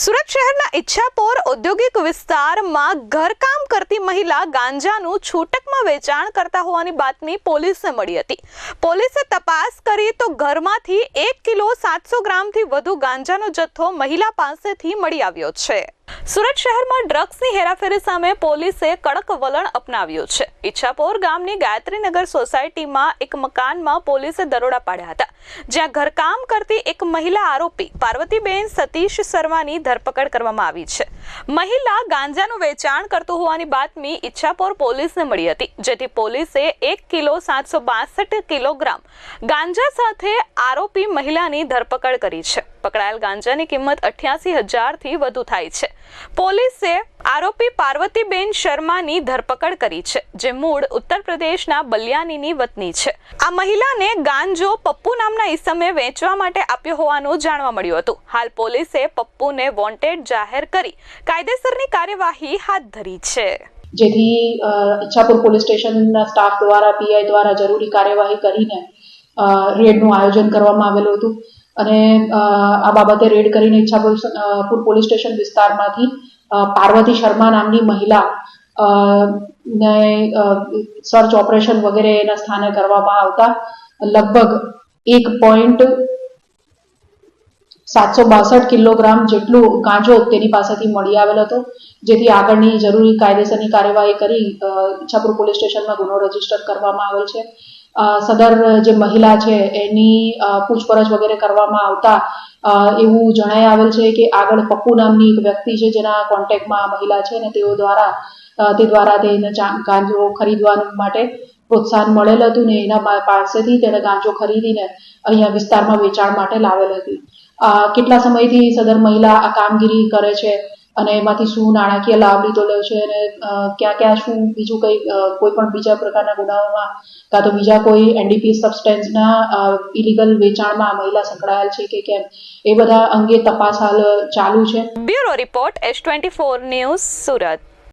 સુરત શહેરના ઈચ્છાપોર ઔદ્યોગિક વિસ્તારમાં ઘરકામ કરતી મહિલા ગાંજાનું છૂટકમાં વેચાણ કરતા હોવાની બાતમી પોલીસને મળી હતી. પોલીસે તપાસ કરી તો ઘરમાંથી એક કિલો સાતસો ગ્રામથી વધુ ગાંજાનો જથ્થો મહિલા પાસેથી મળી આવ્યો છે. સુરત શહેરમાં ડ્રગ્સની હેરાફેરી સામે પોલીસે કડક વલણ અપનાવ્યું છે. ઈચ્છાપોર ગામની ગાયત્રીનગર સોસાયટીમાં એક મકાનમાં પોલીસે દરોડા પાડ્યા હતા. જ્યાં ઘરકામ કરતી એક મહિલા આરોપી, પાર્વતીબેન સતીશ શર્માની ધરપકડ કરવામાં આવી છે. મહિલા ગાંજાનું વેચાણ કરતું હોવાની બાતમી ઈચ્છાપોર પોલીસને મળી હતી, જેથી પોલીસે એક કિલો સાતસો બાસઠ કિલોગ્રામ ગાંજા સાથે આરોપી મહિલાની ધરપકડ કરી છે. પકડાયેલ ગાંજાની કિંમત અઠ્યાસી હજારથી વધુ થાય છે. પોલીસે આરોપી પાર્વતીબેન શર્માની ધરપકડ કરી છે, જે મૂળ ઉત્તર પ્રદેશના બલિયાનીની વતની છે. આ મહિલાને ગાંજો પપ્પુ નામના ઈસમે વેચવા માટે આપ્યો હોવાનું જાણવા મળ્યું હતું. હાલ પોલીસે પપ્પુને વોન્ટેડ જાહેર કરી કાયદેસરની કાર્યવાહી હાથ ધરી છે. જેથી ઈચ્છાપુર પોલીસ સ્ટેશનના સ્ટાફ દ્વારા, પીઆઈ દ્વારા જરૂરી કાર્યવાહી કરીને રેડનું આયોજન કરવામાં આવેલું હતું. અને આ બાબતે રેડ કરીને ઈચ્છાપુર પોલીસ સ્ટેશન વિસ્તારમાંથી પાર્વતી શર્મા નામની મહિલા ને સર્ચ ઓપરેશન વગેરે એના સ્થાને કરવામાં આવતા લગભગ એક પોઈન્ટ સાતસો બાસઠ કિલોગ્રામ જેટલું ગાંજો તેની પાસેથી મળી આવેલ હતો, જેથી આગળની જરૂરી કાયદેસરની કાર્યવાહી કરી ઈચ્છાપુર પોલીસ સ્ટેશનમાં ગુનો રજિસ્ટર કરવામાં આવેલ છે. સદર જે મહિલા છે, એની પૂછપરછ વગેરે કરવામાં આવતા એવું જણાઈ આવેલ છે કે આગળ પપ્પુ નામની એક વ્યક્તિ છે, જેના કોન્ટેક્ટમાં મહિલા છે અને તેઓ દ્વારા તે દ્વારા તેને ગાંજો ખરીદવા માટે પ્રોત્સાહન મળેલ હતું ને એના પાસેથી તેણે ગાંજો ખરીદીને અહીંયા વિસ્તારમાં વેચાણ માટે લાવેલ હતી. કેટલા સમયથી સદર મહિલા આ કામગીરી કરે છે? અને એમાંથી શું નાણાકીય લાભ લીધો લે છે અને ક્યાં ક્યાં શું બીજું કંઈ કોઈ પણ બીજા પ્રકારના ગુનાઓમાં, કાં તો બીજા કોઈ એનડીપી સબસ્ટેન્સના ઇલીગલ વેચાણમાં મહિલા સંકળાયેલ છે કે કેમ, એ બધા અંગે તપાસ હાલ ચાલુ છે. Bureau report S twenty four news Surat.